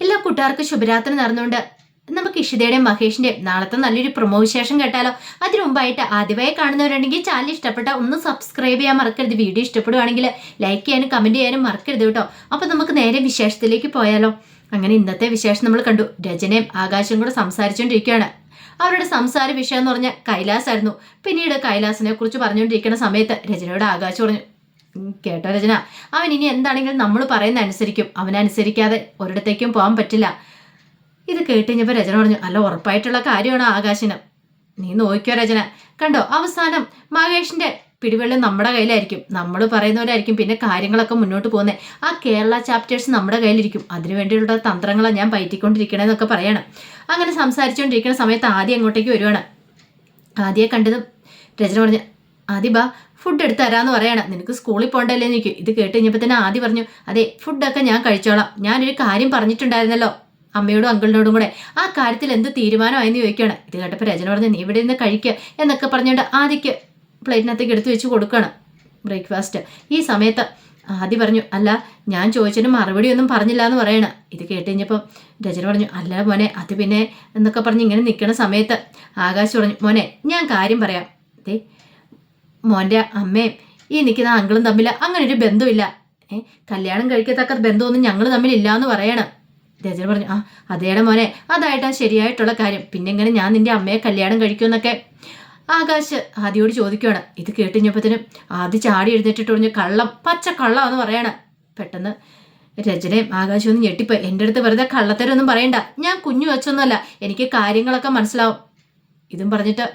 എല്ലാ കൂട്ടുകാർക്കും ശുഭരാത്രി നടന്നുകൊണ്ട്. നമുക്ക് ഇഷിതയുടെയും മഹേഷിന്റെയും നാളത്തെ നല്ലൊരു പ്രൊമോ വിശേഷം കേട്ടാലോ? അതിനു മുമ്പായിട്ട് ആദ്യമായി കാണുന്നവരുണ്ടെങ്കിൽ ചാനൽ ഇഷ്ടപ്പെട്ട ഒന്ന് സബ്സ്ക്രൈബ് ചെയ്യാൻ മറക്കരുത്. വീഡിയോ ഇഷ്ടപ്പെടുവാണെങ്കിൽ ലൈക്ക് ചെയ്യാനും കമന്റ് ചെയ്യാനും മറക്കരുത് കേട്ടോ. അപ്പൊ നമുക്ക് നേരെ വിശേഷത്തിലേക്ക് പോയാലോ. അങ്ങനെ ഇന്നത്തെ വിശേഷം നമ്മൾ കണ്ടു. രചനയും ആകാശവും കൂടെ സംസാരിച്ചുകൊണ്ടിരിക്കുകയാണ് അവരുടെ സംസാര വിഷയം എന്ന് പറഞ്ഞാൽ കൈലാസായിരുന്നു. പിന്നീട് കൈലാസിനെ കുറിച്ച് പറഞ്ഞുകൊണ്ടിരിക്കുന്ന സമയത്ത് രചനയുടെ ആകാശം പറഞ്ഞു "ഉം, കേട്ടോ രചന. അവൻ ഇനി എന്താണെങ്കിലും നമ്മൾ പറയുന്ന അനുസരിക്കും അവനനുസരിക്കാതെ ഒരിടത്തേക്കും പോകാൻ പറ്റില്ല. ഇത് കേട്ടുകഴിഞ്ഞപ്പോൾ രചന പറഞ്ഞു അല്ല ഉറപ്പായിട്ടുള്ള കാര്യമാണ് ആകാശനം. നീ നോക്കിയോ രചന. കണ്ടോ അവസാനം മഹേഷിന്റെ പിടിവെള്ളം നമ്മുടെ കയ്യിലായിരിക്കും. നമ്മൾ പറയുന്നവരായിരിക്കും പിന്നെ കാര്യങ്ങളൊക്കെ മുന്നോട്ട് പോകുന്നത് ആ കേരള ചാപ്റ്റേഴ്സ് നമ്മുടെ കയ്യിലിരിക്കും. അതിനുവേണ്ടിയുള്ള തന്ത്രങ്ങളാണ് ഞാൻ പയറ്റിക്കൊണ്ടിരിക്കണേന്നൊക്കെ പറയണം. അങ്ങനെ സംസാരിച്ചുകൊണ്ടിരിക്കുന്ന സമയത്ത് ആദ്യം അങ്ങോട്ടേക്ക് വരുവാണ്. ആദ്യം കണ്ടതും രചന പറഞ്ഞു ആദ്യ ബാ ഫുഡ് എടുത്ത് തരാമെന്ന് പറയണം. നിനക്ക് സ്കൂളിൽ പോകണ്ടല്ലേ എനിക്ക് ഇത് കേട്ട് കഴിഞ്ഞപ്പോൾ തന്നെ ആദ്യം പറഞ്ഞു അതെ ഫുഡൊക്കെ ഞാൻ കഴിച്ചോളാം. ഞാനൊരു കാര്യം പറഞ്ഞിട്ടുണ്ടായിരുന്നല്ലോ അമ്മയോടും അങ്കിളിനോടും കൂടെ. ആ കാര്യത്തിൽ എന്ത് തീരുമാനമായെന്ന് ചോദിക്കുകയാണ്. ഇത് കേട്ടപ്പോൾ രചന പറഞ്ഞു നീ ഇവിടെ നിന്ന് കഴിക്കുക എന്നൊക്കെ പറഞ്ഞുകൊണ്ട് ആദ്യക്ക് പ്ലേറ്റിനകത്തേക്ക് എടുത്തു വെച്ച് കൊടുക്കുകയാണ് ബ്രേക്ക്ഫാസ്റ്റ്. ഈ സമയത്ത് ആദ്യം പറഞ്ഞു അല്ല ഞാൻ ചോദിച്ചതിന് മറുപടി ഒന്നും പറഞ്ഞില്ല എന്ന് പറയണ. ഇത് കേട്ട് കഴിഞ്ഞപ്പോൾ രചന പറഞ്ഞു അല്ല മോനെ അത് പിന്നെ എന്നൊക്കെ പറഞ്ഞ് ഇങ്ങനെ നിൽക്കുന്ന സമയത്ത് ആകാശ് പറഞ്ഞു മോനെ ഞാൻ കാര്യം പറയാം. ദേ മോന്റെ അമ്മയും ഈ നിൽക്കുന്ന അങ്കിളും തമ്മിൽ അങ്ങനെ ഒരു ബന്ധമില്ല. ഏ കല്യാണം കഴിക്കത്തക്ക ബന്ധമൊന്നും ഞങ്ങൾ തമ്മിലില്ല എന്ന് പറയണം. രചന പറഞ്ഞു ആ അതേടെ മോനെ അതായിട്ടാ ശരിയായിട്ടുള്ള കാര്യം. പിന്നെ ഇങ്ങനെ ഞാൻ നിന്റെ അമ്മയെ കല്യാണം കഴിക്കുമെന്നൊക്കെ. ആകാശ് ആദ്യോട് ചോദിക്കുകയാണ് ഇത് കേട്ടുകഴിഞ്ഞപ്പത്തിനും ആദ്യ ചാടി എഴുന്നേറ്റിട്ട് പറഞ്ഞു കള്ളം പച്ച കള്ളം എന്ന് പറയണ. പെട്ടെന്ന് രചനയും ആകാശം ഒന്ന് ഞെട്ടിപ്പോയി എന്റെ അടുത്ത് വെറുതെ കള്ളത്തരൊന്നും പറയണ്ട. ഞാൻ കുഞ്ഞു വെച്ചൊന്നുമല്ല എനിക്ക് കാര്യങ്ങളൊക്കെ മനസ്സിലാവും. ഇതും പറഞ്ഞിട്ട്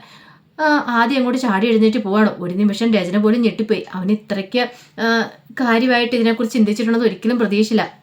ആദ്യം അങ്ങോട്ട് ചാടി എഴുന്നേറ്റ് പോവാണ്. ഒരു നിമിഷം രചന പോലും ഞെട്ടിപ്പോയി. അവന് ഇത്രയ്ക്ക് കാര്യമായിട്ട് ഇതിനെക്കുറിച്ച് ചിന്തിച്ചിട്ടുണ്ടെന്ന് ഒരിക്കലും പ്രതീക്ഷയില്ല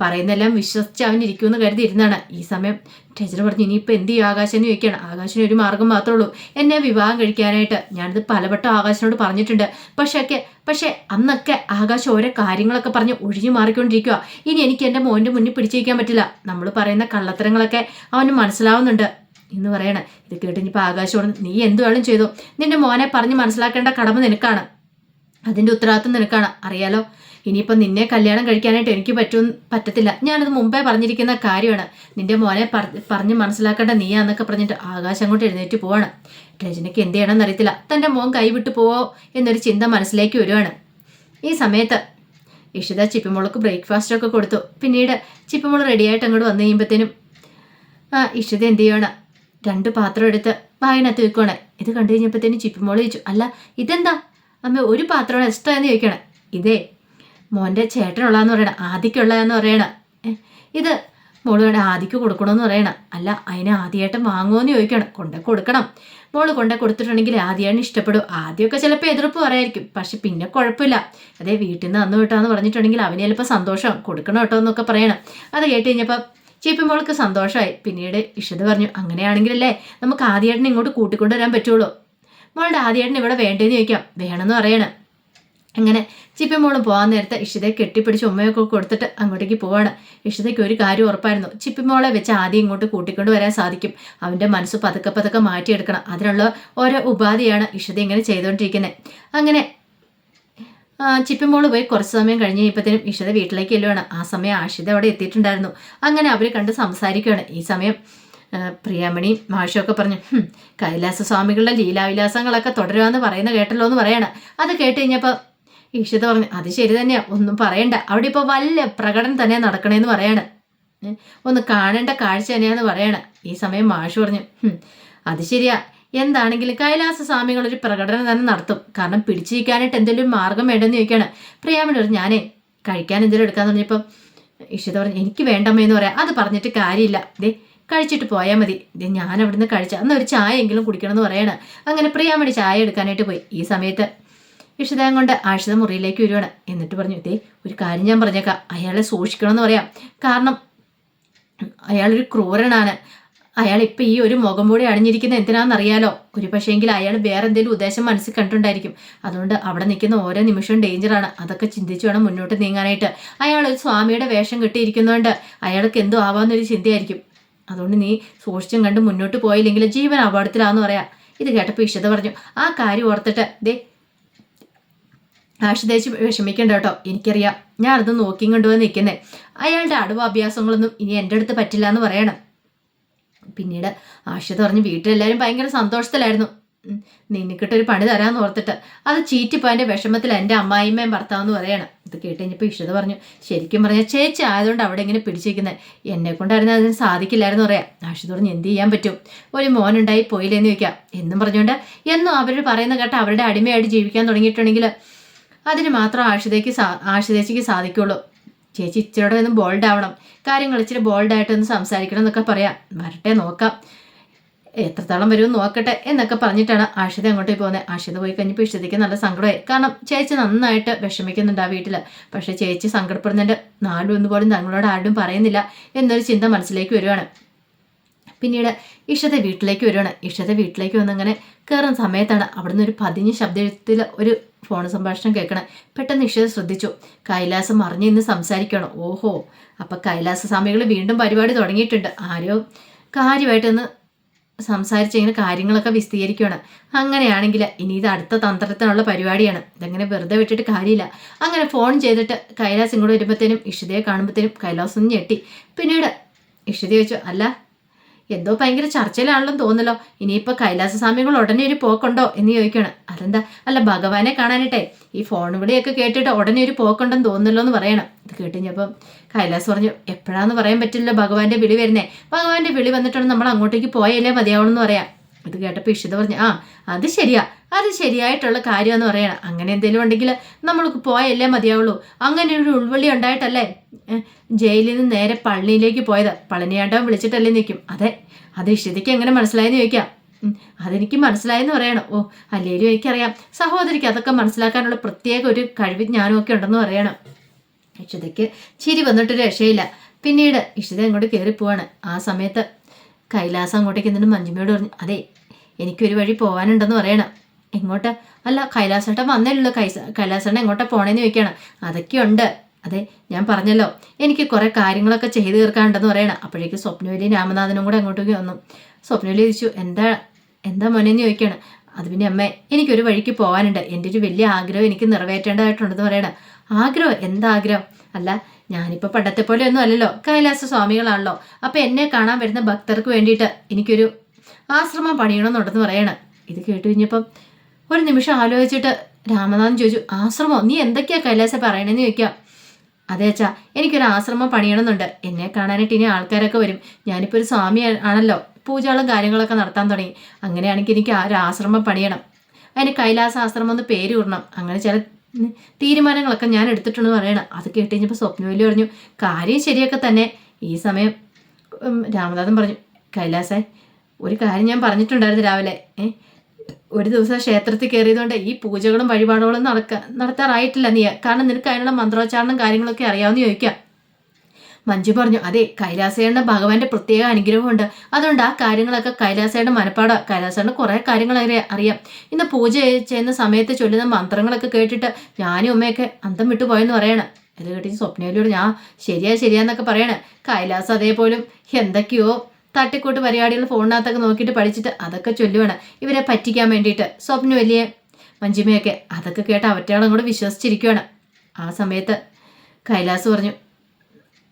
പറയുന്നെല്ലാം വിശ്വസിച്ച് അവൻ ഇരിക്കുമെന്ന് കരുതി ഇരുന്നാണ്. ഈ സമയം രചന പറഞ്ഞു ഇനിയിപ്പോൾ എന്ത് ചെയ്യും? ആകാശം എന്ന് ചോദിക്കുകയാണ്. ആകാശന് ഒരു മാർഗം മാത്രമേ ഉള്ളൂ. എന്നെ വിവാഹം കഴിക്കാനായിട്ട്. ഞാനിത് പലവട്ടം ആകാശനോട് പറഞ്ഞിട്ടുണ്ട്. പക്ഷേ ഒക്കെ പക്ഷേ അന്നൊക്കെ ആകാശം ഓരോ കാര്യങ്ങളൊക്കെ പറഞ്ഞ് ഒഴിഞ്ഞു മാറിക്കൊണ്ടിരിക്കുക ഇനി എനിക്ക് എന്റെ മോന്റെ മുന്നിൽ പിടിച്ചിരിക്കാൻ പറ്റില്ല. നമ്മൾ പറയുന്ന കള്ളത്തരങ്ങളൊക്കെ അവന് മനസ്സിലാവുന്നുണ്ട്. എന്ന് പറയണേ. ഇത് കേട്ട് ഇനിയിപ്പോൾ ആകാശമാണ് നീ എന്ത് വേണം ചെയ്തു. നിന്റെ മോനെ പറഞ്ഞ് മനസ്സിലാക്കേണ്ട കടമ നിനക്കാണ്. അതിന്റെ ഉത്തരവാദിത്വം നിനക്കാണ്. അറിയാലോ? ഇനിയിപ്പം നിന്നെ കല്യാണം കഴിക്കാനായിട്ട് എനിക്ക് പറ്റും പറ്റത്തില്ല. ഞാനത് മുമ്പേ പറഞ്ഞിരിക്കുന്ന കാര്യമാണ്. നിന്റെ മോനെ പറ- പറഞ്ഞ് മനസ്സിലാക്കേണ്ട നീയാന്നൊക്കെ പറഞ്ഞിട്ട് ആകാശം അങ്ങോട്ട് എഴുന്നേറ്റ് പോവാണ്. രചനയ്ക്ക് എന്ത് ചെയ്യണമെന്ന് അറിയത്തില്ല. തന്റെ മോൻ കൈവിട്ട് പോവോ എന്നൊരു ചിന്ത മനസ്സിലേക്ക് വരുവാണ്. ഈ സമയത്ത് ഇഷിത ചിപ്പിമോൾക്ക് ബ്രേക്ക്ഫാസ്റ്റ് ഒക്കെ കൊടുത്തു. പിന്നീട് ചിപ്പിമോൾ റെഡിയായിട്ട് അങ്ങോട്ട് വന്നു കഴിയുമ്പോഴത്തേനും ഇഷിത എന്ത് ചെയ്യണം? രണ്ട് പാത്രം എടുത്ത് വായനകത്ത് വെക്കണേ ഇത് കണ്ടു കഴിഞ്ഞപ്പോഴത്തേനും ചിപ്പിമോൾ ചോദിച്ചു അല്ല ഇതെന്താ? അമ്മ ഒരു പാത്രമാണ് എക്സ്ട്രാ എന്ന് ചോദിക്കണേ ഇതേ മോന്റെ ചേട്ടനുള്ളതെന്ന് പറയണം ആദിക്കുള്ളതെന്ന് പറയണം. ഇത് മോൾ വേണ്ട ആദിക്ക് കൊടുക്കണമെന്ന് പറയണം. അല്ല അതിന് ആദ്യമായിട്ടും വാങ്ങുമോയെന്ന് ചോദിക്കണം കൊണ്ടേ കൊടുക്കണം. മോൾ കൊണ്ടേ കൊടുത്തിട്ടുണ്ടെങ്കിൽ ആദ്യമാണ് ഇഷ്ടപ്പെടും. ആദ്യമൊക്കെ ചിലപ്പോൾ എതിർപ്പ് പറയായിരിക്കും. പക്ഷെ പിന്നെ കുഴപ്പമില്ല. അതേ വീട്ടിൽ നിന്ന് അന്ന് വിട്ടാന്ന് പറഞ്ഞിട്ടുണ്ടെങ്കിൽ അവന് ചിലപ്പോൾ സന്തോഷം കൊടുക്കണം കേട്ടോ എന്നൊക്കെ പറയണം. അത് കേട്ട് കഴിഞ്ഞപ്പോൾ ചീപ്പി മോൾക്ക് സന്തോഷമായി പിന്നീട് ഇഷിത പറഞ്ഞു അങ്ങനെയാണെങ്കിലല്ലേ നമുക്ക് ആദ്യേട്ടനെ ഇങ്ങോട്ട് കൂട്ടിക്കൊണ്ടുവരാൻ പറ്റുള്ളൂ. മോളുടെ ആദ്യേട്ടൻ ഇവിടെ വേണ്ടേന്ന് ചോദിക്കാം. വേണമെന്ന് പറയണം. അങ്ങനെ ചിപ്പി മോളും പോകാൻ നേരത്തെ ഇഷിതയെ കെട്ടിപ്പിടിച്ച് ഉമ്മയൊക്കെ കൊടുത്തിട്ട് അങ്ങോട്ടേക്ക് പോവാണ്. ഇഷിതയ്ക്ക് ഒരു കാര്യം ഉറപ്പായിരുന്നു. ചിപ്പി മോളെ വെച്ച് ആദ്യം ഇങ്ങോട്ട് കൂട്ടിക്കൊണ്ട് വരാൻ സാധിക്കും. അവന്റെ മനസ്സ് പതുക്കെ പതുക്കെ മാറ്റിയെടുക്കണം. അതിനുള്ള ഓരോ ഉപാധിയാണ് ഇഷിത ഇങ്ങനെ ചെയ്തുകൊണ്ടിരിക്കുന്നത് അങ്ങനെ ചിപ്പിമോൾ പോയി കുറച്ച് സമയം കഴിഞ്ഞ് ഇപ്പത്തേനും ഇഷിത വീട്ടിലേക്ക് എല്ലുവാണ് ആ സമയം ആഷിത അവിടെ എത്തിയിട്ടുണ്ടായിരുന്നു. അങ്ങനെ അവർ കണ്ട് സംസാരിക്കുകയാണ് ഈ സമയം പ്രിയാമണി മാഷൊക്കെ പറഞ്ഞു കൈലാസ സ്വാമികളുടെ ലീലാവിലാസങ്ങളൊക്കെ തുടരുവാന്ന് പറയുന്ന കേട്ടല്ലോ എന്ന് പറയാണ്. അത് കേട്ട് കഴിഞ്ഞപ്പോൾ പറഞ്ഞു അത് ശരി തന്നെയാ ഒന്നും പറയണ്ട. അവിടെ ഇപ്പോൾ വല്ല പ്രകടനം തന്നെ നടക്കണേന്ന് പറയാണ്. ഒന്ന് കാണേണ്ട കാഴ്ച തന്നെയാന്ന് പറയാണ്. ഈ സമയം മാഷ് പറഞ്ഞു അത് ശരിയാ. എന്താണെങ്കിലും കൈലാസ സ്വാമികൾ ഒരു പ്രകടനം തന്നെ നടത്തും. കാരണം പിടിച്ചിരിക്കാനായിട്ട് എന്തെങ്കിലും മാർഗം വേണ്ടെന്ന് ചോദിക്കുകയാണ്. പ്രിയാമണി ഞാനേ കഴിക്കാൻ എന്തെങ്കിലും എടുക്കാന്ന് പറഞ്ഞപ്പോൾ ഇഷിത പറഞ്ഞു എനിക്ക് വേണ്ടമ്മയെന്ന് പറയാം. അത് പറഞ്ഞിട്ട് കാര്യമില്ല. ദേ കഴിച്ചിട്ട് പോയാൽ മതി. ഞാൻ അവിടുന്ന് കഴിച്ച അന്ന് ഒരു ചായ എങ്കിലും കുടിക്കണം എന്ന് പറയണം. അങ്ങനെ പ്രിയാമണി ചായ എടുക്കാനായിട്ട് പോയി. ഈ സമയത്ത് ഇഷിതം കൊണ്ട് ആഷിത മുറിയിലേക്ക് വരുവാണ്. എന്നിട്ട് പറഞ്ഞു ദേ ഒരു കാര്യം ഞാൻ പറഞ്ഞേക്കാം. അയാളെ സൂക്ഷിക്കണം എന്ന് പറയാം. കാരണം അയാളൊരു ക്രൂരനാണ്. അയാൾ ഇപ്പം ഈ ഒരു മുഖം കൂടി അണിഞ്ഞിരിക്കുന്ന എന്തിനാണെന്നറിയാലോ ഒരു പക്ഷേങ്കിൽ അയാൾ വേറെ എന്തെങ്കിലും ഉദ്ദേശം മനസ്സിൽ കണ്ടിട്ടുണ്ടായിരിക്കും. അതുകൊണ്ട് അവിടെ നിൽക്കുന്ന ഓരോ നിമിഷവും ഡേഞ്ചറാണ് അതൊക്കെ ചിന്തിച്ച് വേണം മുന്നോട്ട് നീങ്ങാനായിട്ട്. അയാൾ ഒരു സ്വാമിയുടെ വേഷം കിട്ടിയിരിക്കുന്നതുകൊണ്ട് അയാൾക്ക് എന്തോ ആവാന്നൊരു ചിന്തയായിരിക്കും. അതുകൊണ്ട് നീ സൂക്ഷിച്ചും കണ്ട് മുന്നോട്ട് പോയില്ലെങ്കിൽ ജീവൻ അപകടത്തിലാന്ന് പറയാം. ഇത് കേട്ടപ്പോൾ ഇഷ്ടത പറഞ്ഞു ആ കാര്യം ഓർത്തിട്ട് ദേ ആശുതേച്ച് വിഷമിക്കണ്ട കേട്ടോ. എനിക്കറിയാം. ഞാനത് നോക്കിയും കൊണ്ടുപോയി നിൽക്കുന്നേ. അയാളുടെ അടവ് അഭ്യാസങ്ങളൊന്നും ഇനി എന്റെ അടുത്ത് പറ്റില്ല എന്ന് പറയണം. പിന്നീട് ആശ പറഞ്ഞ് വീട്ടിലെല്ലാവരും ഭയങ്കര സന്തോഷത്തിലായിരുന്നു. നിനക്കിട്ടൊരു പണി തരാമെന്ന് ഓർത്തിട്ട് അത് ചീറ്റിപ്പോയതിന്റെ വിഷമത്തിൽ എന്റെ അമ്മായിമ്മയും ഭർത്താവെന്ന് പറയണം. ഇത് കേട്ട് കഴിഞ്ഞപ്പോൾ പറഞ്ഞു ശരിക്കും പറഞ്ഞാൽ ചേച്ചി ആയതുകൊണ്ട് അവിടെ ഇങ്ങനെ പിടിച്ചിരിക്കുന്നത് എന്നെ കൊണ്ടായിരുന്നു അതിന് സാധിക്കില്ലായിരുന്നു പറയാം. ആഷിത പറഞ്ഞു എന്ത് ചെയ്യാൻ പറ്റും? ഒരു മോനുണ്ടായി പോയില്ലേന്ന് ചോദിക്കാം. എന്നും പറഞ്ഞുകൊണ്ട് എന്നും അവർ പറയുന്ന കേട്ട അവരുടെ അടിമയായിട്ട് ജീവിക്കാൻ തുടങ്ങിയിട്ടുണ്ടെങ്കിൽ അതിന് മാത്രം ആഷിതയ്ക്ക് സാ ആഷിതേച്ചിക്ക് സാധിക്കുള്ളൂ. ചേച്ചി ഇച്ചിരിയോടെ ഒന്ന് ബോൾഡ് ആവണം. കാര്യങ്ങൾ ഇച്ചിരി ബോൾഡായിട്ടൊന്ന് സംസാരിക്കണം എന്നൊക്കെ പറയാം. വരട്ടെ നോക്കാം. എത്രത്തോളം വരും നോക്കട്ടെ എന്നൊക്കെ പറഞ്ഞിട്ടാണ് ആഷിത അങ്ങോട്ടേക്ക് പോകുന്നത്. ആഷിത പോയി കഴിഞ്ഞപ്പോൾ ഇഷ്ടത്തേക്ക് നല്ല സങ്കടമായി. കാരണം ചേച്ചി നന്നായിട്ട് വിഷമിക്കുന്നുണ്ട് ആ വീട്ടിൽ പക്ഷേ ചേച്ചി സങ്കടപ്പെടുന്നതിന്റെ നാടും ഒന്നും പോലും തങ്ങളോട് ആരും പറയുന്നില്ല എന്നൊരു ചിന്ത മനസ്സിലേക്ക് വരുവാണ്. പിന്നീട് ഇഷത വീട്ടിലേക്ക് വരുവാണ്. ഇഷത വീട്ടിലേക്ക് വന്നങ്ങനെ കയറുന്ന സമയത്താണ് അവിടുന്ന് ഒരു പതിഞ്ഞ ശബ്ദത്തിൽ ഒരു ഫോൺ സംഭാഷണം കേൾക്കണം. പെട്ടെന്ന് ഇഷത ശ്രദ്ധിച്ചു. കൈലാസം മറിഞ്ഞ് ഇന്ന് സംസാരിക്കണം? ഓഹോ. അപ്പം കൈലാസ സ്വാമികൾ വീണ്ടും പരിപാടി തുടങ്ങിയിട്ടുണ്ട്. ആരോ കാര്യമായിട്ടൊന്ന് സംസാരിച്ച് ഇങ്ങനെ കാര്യങ്ങളൊക്കെ വിസ്തീകരിക്കുകയാണ് അങ്ങനെയാണെങ്കിൽ ഇനി ഇത് അടുത്ത തന്ത്രത്തിനുള്ള പരിപാടിയാണ്. ഇതങ്ങനെ വെറുതെ വിട്ടിട്ട് കാര്യമില്ല. അങ്ങനെ ഫോൺ ചെയ്തിട്ട് കൈലാസ് ഇങ്ങോട്ട് വരുമ്പോഴത്തേനും ഇഷിതയെ കാണുമ്പോഴത്തേനും കൈലാസം ഞെട്ടി. പിന്നീട് ഇഷിത ചോദിച്ചു അല്ല എന്തോ ഭയങ്കര ചർച്ചയിലാണല്ലോ തോന്നലോ ഇനിയിപ്പോൾ കൈലാസസ്വാമികൾ ഉടനെ ഒരു പോക്കുണ്ടോ എന്ന് ചോദിക്കണം അതെന്താ? അല്ല ഭഗവാനെ കാണാനിട്ടെ. ഈ ഫോൺ വിളിയൊക്കെ കേട്ടിട്ട് ഉടനെ ഒരു പോക്കുണ്ടെന്ന് തോന്നുന്നല്ലോ എന്ന് പറയണം. ഇത് കേട്ടുകഴിഞ്ഞപ്പം കൈലാസ് പറഞ്ഞു എപ്പോഴാന്ന് പറയാൻ പറ്റില്ല ഭഗവാന്റെ വിളി വരുന്നേ? ഭഗവാന്റെ വിളി വന്നിട്ടാണ് നമ്മൾ അങ്ങോട്ടേക്ക് പോയല്ലേ മതിയാവണമെന്ന് പറയാം. ഇത് കേട്ടപ്പോൾ ഇഷിത പറഞ്ഞു ആ അത് ശരിയാ അത് ശരിയായിട്ടുള്ള കാര്യമെന്ന് പറയണം. അങ്ങനെ എന്തെങ്കിലും ഉണ്ടെങ്കിൽ നമ്മൾക്ക് പോയല്ലേ മതിയാവുള്ളൂ. അങ്ങനെ ഒരു ഉൾവെള്ളി ഉണ്ടായിട്ടല്ലേ? ജയിലിൽ നിന്ന് നേരെ പള്ളിയിലേക്ക് പോയത്. പളനിയാണ്ടവൻ വിളിച്ചിട്ടല്ലേ നിൽക്കും അതെ അത് ഇഷിതയ്ക്ക് എങ്ങനെ മനസ്സിലായെന്ന് ചോദിക്കാം. അതെനിക്ക് മനസ്സിലായെന്ന് പറയണം. ഓ അല്ലേലും എനിക്കറിയാം. സഹോദരിക്ക് അതൊക്കെ മനസ്സിലാക്കാനുള്ള പ്രത്യേക ഒരു കഴിവ് ജ്ഞാനവും ഒക്കെ ഉണ്ടെന്ന് പറയണം. ഇഷിതയ്ക്ക് ചിരി വന്നിട്ട് രക്ഷയില്ല. പിന്നീട് ഇഷിത അങ്ങോട്ട് കയറി പോവാണ് ആ സമയത്ത് കൈലാസം അങ്ങോട്ടേക്ക് എന്നിട്ട് മഞ്ജുമയോട് പറഞ്ഞു അതെ എനിക്കൊരു വഴി പോകാനുണ്ടെന്ന് പറയണം. എങ്ങോട്ട്? അല്ല കൈലാസേട്ടൻ വന്നല്ലോ കൈസ കൈലാസേട്ടൻ എങ്ങോട്ടാ പോണേന്ന് ചോദിക്കണം അതൊക്കെയുണ്ട്. അതെ ഞാൻ പറഞ്ഞല്ലോ. എനിക്ക് കുറേ കാര്യങ്ങളൊക്കെ ചെയ്തു തീർക്കാനുണ്ടെന്ന് പറയണം. അപ്പോഴേക്ക് സ്വപ്നവലി രാമനാഥനും കൂടെ അങ്ങോട്ടേക്ക് വന്നു. സ്വപ്നവലി ചോദിച്ചു എന്താ എന്താ മോനെന്ന് ചോദിക്കണം അത് പിന്നെ അമ്മേ എനിക്കൊരു വഴിക്ക് പോകാനുണ്ട് എന്റെ ഒരു വലിയ ആഗ്രഹം എനിക്ക് നിറവേറ്റേണ്ടതായിട്ടുണ്ടെന്ന് പറയണം. ആഗ്രഹം? എന്താഗ്രഹം? അല്ല ഞാനിപ്പോൾ പണ്ടത്തെ പോലെ ഒന്നും അല്ലല്ലോ. കൈലാസ സ്വാമികളാണല്ലോ. അപ്പോൾ എന്നെ കാണാൻ വരുന്ന ഭക്തർക്ക് വേണ്ടിയിട്ട് എനിക്കൊരു ആശ്രമം പണിയണമെന്നുണ്ടെന്ന് പറയണം. ഇത് കേട്ട് കഴിഞ്ഞപ്പം ഒരു നിമിഷം ആലോചിച്ചിട്ട് രാമനാഥൻ ചോദിച്ചു ആശ്രമം? നീ എന്തൊക്കെയാ കൈലാസ പറയണേന്ന് ചോദിക്കാം. അതെ അച്ഛാ എനിക്കൊരു ആശ്രമം പണിയണമെന്നുണ്ട്. എന്നെ കാണാനായിട്ട് ഇനി ആൾക്കാരൊക്കെ വരും. ഞാനിപ്പോൾ ഒരു സ്വാമി ആണല്ലോ. പൂജകളും കാര്യങ്ങളൊക്കെ നടത്താൻ തുടങ്ങി. അങ്ങനെയാണെങ്കിൽ എനിക്ക് ആ ഒരു ആശ്രമം പണിയണം. അതിന് കൈലാസ ആശ്രമം എന്ന് പേര് വിടണം അങ്ങനെ ചില തീരുമാനങ്ങളൊക്കെ ഞാൻ എടുത്തിട്ടുണ്ടെന്ന് പറയണം. അത് കേട്ട് കഴിഞ്ഞപ്പോൾ സ്വപ്നവല്ലി പറഞ്ഞു കാര്യം ശരിയൊക്കെ തന്നെ. ഈ സമയം രാമനാഥൻ പറഞ്ഞു കൈലാസേ ഒരു കാര്യം ഞാൻ പറഞ്ഞിട്ടുണ്ടായിരുന്നു രാവിലെ. ഒരു ദിവസം ക്ഷേത്രത്തിൽ കയറിയതുകൊണ്ട് ഈ പൂജകളും വഴിപാടുകളും നടക്ക നടത്താറായിട്ടില്ല നീ. കാരണം നിനക്ക് അതിനുള്ള മന്ത്രോച്ചാരണം കാര്യങ്ങളൊക്കെ അറിയാമെന്ന് ചോദിക്കാം. മഞ്ജു പറഞ്ഞു അതെ കൈലാസയുടെ ഭഗവാന്റെ പ്രത്യേക അനുഗ്രഹമുണ്ട്. അതുകൊണ്ട് ആ കാര്യങ്ങളൊക്കെ കൈലാസയുടെ മനപ്പാട. കൈലാസയുടെ കുറേ കാര്യങ്ങൾ അറിയാം ഇന്ന് പൂജ ചെയ്യുന്ന സമയത്ത് ചൊല്ലുന്ന മന്ത്രങ്ങളൊക്കെ കേട്ടിട്ട് ഞാനും ഉമ്മയൊക്കെ അന്തം വിട്ടു പോയെന്ന് പറയണം. ഇത് കേട്ടി സ്വപ്നയിലൂടെ ഞാൻ ശരിയാ ശരിയാന്നൊക്കെ പറയണേ. കൈലാസ് അതേപോലും എന്തൊക്കെയോ തട്ടിക്കൂട്ട് പരിപാടികൾ ഫോണിനകത്തൊക്കെ നോക്കിയിട്ട് പഠിച്ചിട്ട് അതൊക്കെ ചൊല്ലുവാണ്. ഇവരെ പറ്റിക്കാൻ വേണ്ടിയിട്ട്. സ്വപ്നം വലിയ മഞ്ജിമയൊക്കെ. അതൊക്കെ കേട്ട് അവറ്റയാളും കൂടെ വിശ്വസിച്ചിരിക്കുവാണ്. ആ സമയത്ത് കൈലാസ് പറഞ്ഞു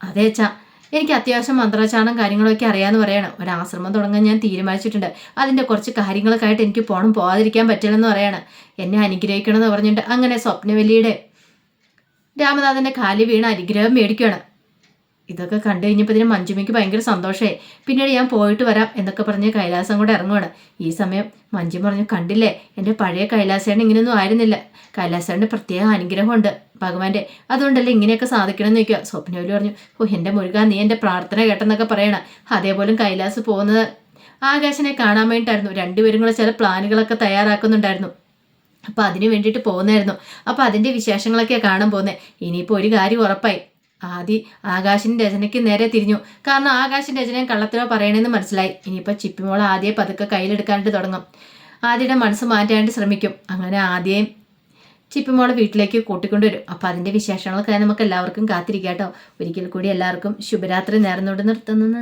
അതെ അച്ഛാ. എനിക്ക് അത്യാവശ്യം മന്ത്രാചാരണം കാര്യങ്ങളൊക്കെ അറിയാമെന്ന് പറയണം. ഒരു ആശ്രമം തുടങ്ങാൻ ഞാൻ തീരുമാനിച്ചിട്ടുണ്ട്. അതിന്റെ കുറച്ച് കാര്യങ്ങളൊക്കെ ആയിട്ട് എനിക്ക് പോണം പോകാതിരിക്കാൻ പറ്റില്ലെന്ന് പറയണം. എന്നെ അനുഗ്രഹിക്കണം എന്ന് പറഞ്ഞിട്ട് അങ്ങനെ സ്വപ്നവല്ലിയുടെ രാമനാഥന്റെ കാലി വീണ അനുഗ്രഹം മേടിക്കുകയാണ് ഇതൊക്കെ കണ്ടു കഴിഞ്ഞപ്പോൾ ഇതിന് മഞ്ജുമയ്ക്ക് ഭയങ്കര സന്തോഷമായി പിന്നീട് ഞാൻ പോയിട്ട് വരാം എന്നൊക്കെ പറഞ്ഞ് കൈലാസം കൂടെ ഇറങ്ങുവാണ്. ഈ സമയം മഞ്ജു പറഞ്ഞു കണ്ടില്ലേ എന്റെ പഴയ കൈലാസേണ് ഇങ്ങനെയൊന്നും ആയിരുന്നില്ല. കൈലാസേന്റെ പ്രത്യേക അനുഗ്രഹമുണ്ട് ഭഗവാന്റെ. അതുകൊണ്ടല്ലേ ഇങ്ങനെയൊക്കെ സാധിക്കണമെന്ന് ചോദിക്കുക സ്വപ്നവലി പറഞ്ഞു ഓ എന്റെ മുരുക നീ എന്റെ പ്രാർത്ഥന കേട്ടെന്നൊക്കെ പറയണം. അതേപോലും കൈലാസ് പോകുന്നത് ആകാശനെ കാണാൻ വേണ്ടിയിട്ടായിരുന്നു. രണ്ടുപേരും കൂടെ ചില പ്ലാനുകളൊക്കെ തയ്യാറാക്കുന്നുണ്ടായിരുന്നു. അപ്പോൾ അതിന് വേണ്ടിയിട്ട് പോകുന്നായിരുന്നു അപ്പോൾ അതിന്റെ വിശേഷങ്ങളൊക്കെ കാണാൻ പോകുന്നത് ഇനിയിപ്പോൾ ഒരു കാര്യം ഉറപ്പായി. ആദി ആകാശിന്റെ രചനയ്ക്ക് നേരെ തിരിഞ്ഞു. കാരണം ആകാശിന്റെ രചനയും കള്ളത്തിലോ പറയണമെന്ന് മനസ്സിലായി. ഇനിയിപ്പോൾ ചിപ്പിമോൾ ആദ്യയെ പതുക്കെ കയ്യിലെടുക്കാനായിട്ട് തുടങ്ങും. ആദ്യയുടെ മനസ്സ് മാറ്റാനായിട്ട് ശ്രമിക്കും. അങ്ങനെ ആദ്യം ചിപ്പിമോൾ വീട്ടിലേക്ക് കൂട്ടിക്കൊണ്ടുവരും. അപ്പോൾ അതിന്റെ വിശേഷങ്ങളൊക്കെ നമുക്ക് എല്ലാവർക്കും കാത്തിരിക്കാം കേട്ടോ. ഒരിക്കൽ കൂടി എല്ലാവർക്കും ശുഭരാത്രി നേർന്നുകൊണ്ട് നിർത്തുന്നു.